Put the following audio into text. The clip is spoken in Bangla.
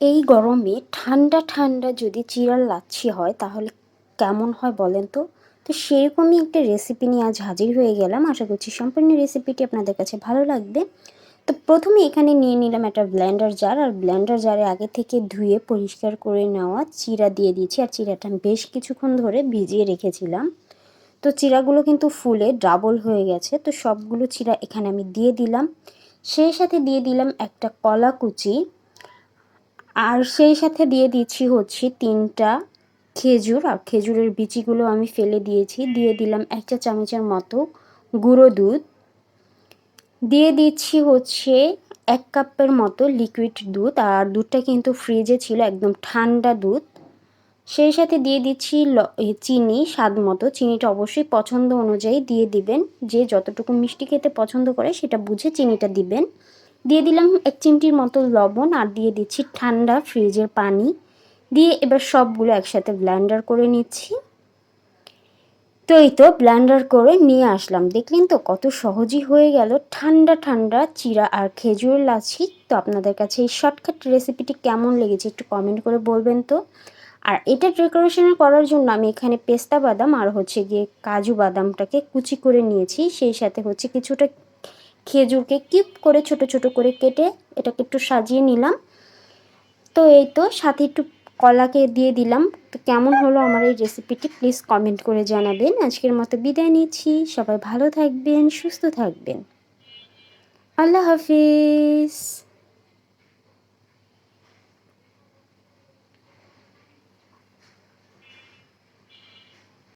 এই গরমে ঠান্ডা ঠান্ডা যদি চিড়ার লাচ্ছি হয়, তাহলে কেমন হয় বলেন তো? তো সেরকমই একটা রেসিপি নিয়ে আজ হাজির হয়ে গেলাম। আশা করছি সম্পূর্ণ রেসিপিটি আপনাদের কাছে ভালো লাগবে। তো প্রথমে এখানে নিয়ে নিলাম একটা ব্ল্যান্ডার জার আর ব্ল্যান্ডার জারে আগে থেকে ধুয়ে পরিষ্কার করে নেওয়া চিরা দিয়ে দিয়েছি। আর চিরাটা বেশ কিছুক্ষণ ধরে ভিজিয়ে রেখেছিলাম। তো চিরাগুলো কিন্তু ফুলে ডাবল হয়ে গেছে। তো সবগুলো চিরা এখানে আমি দিয়ে দিলাম। সেই সাথে দিয়ে দিলাম একটা কলা কুচি। আর সেই সাথে দিয়ে দিচ্ছি হচ্ছে তিনটা খেজুর, আর খেজুরের বিচিগুলো আমি ফেলে দিয়েছি। দিয়ে দিলাম একটা চামচের মতো গুঁড়ো দুধ। দিয়ে দিচ্ছি হচ্ছে এক কাপের মতো লিকুইড দুধ, আর দুধটা কিন্তু ফ্রিজে ছিল একদম ঠান্ডা দুধ। সেই সাথে দিয়ে দিচ্ছি চিনি, স্বাদ মতো। চিনিটা অবশ্যই পছন্দ অনুযায়ী দিয়ে দিবেন। যে যতটুকু মিষ্টি খেতে পছন্দ করে সেটা বুঝে চিনিটা দিবেন। দিয়ে দিলাম এক চিমটির মতো লবণ আর দিয়ে দিচ্ছি ঠান্ডা ফ্রিজের পানি। দিয়ে এবার সবগুলো একসাথে ব্লেন্ডার করে নিচ্ছি। তো এই তো ব্লেন্ডার করে নিয়ে আসলাম। দেখলেন তো কত সহজই হয়ে গেল। ঠান্ডা ঠান্ডা চিরা আর খেজুর লাচ্ছি। তো আপনাদের কাছে এই শর্টকাট রেসিপিটি কেমন লেগেছে একটু কমেন্ট করে বলবেন তো। আর এটা ডেকোরেশন করার জন্য আমি এখানে পেস্তা বাদাম আর হচ্ছে গিয়ে কাজু বাদামটাকে কুচি করে নিয়েছি। সেই সাথে হচ্ছে কিছুটা খেজুরকে কিপ করে ছোট ছোট করে কেটে এটাকে একটু সাজিয়ে নিলাম। তো এই তো সাথে একটু কলাকে দিয়ে দিলাম। তো কেমন হলো আমার এই রেসিপিটি প্লিজ কমেন্ট করে জানাবেন। আজকের মতো বিদায় নিচ্ছি। সবাই ভালো থাকবেন, সুস্থ থাকবেন। আল্লাহ হাফিজ।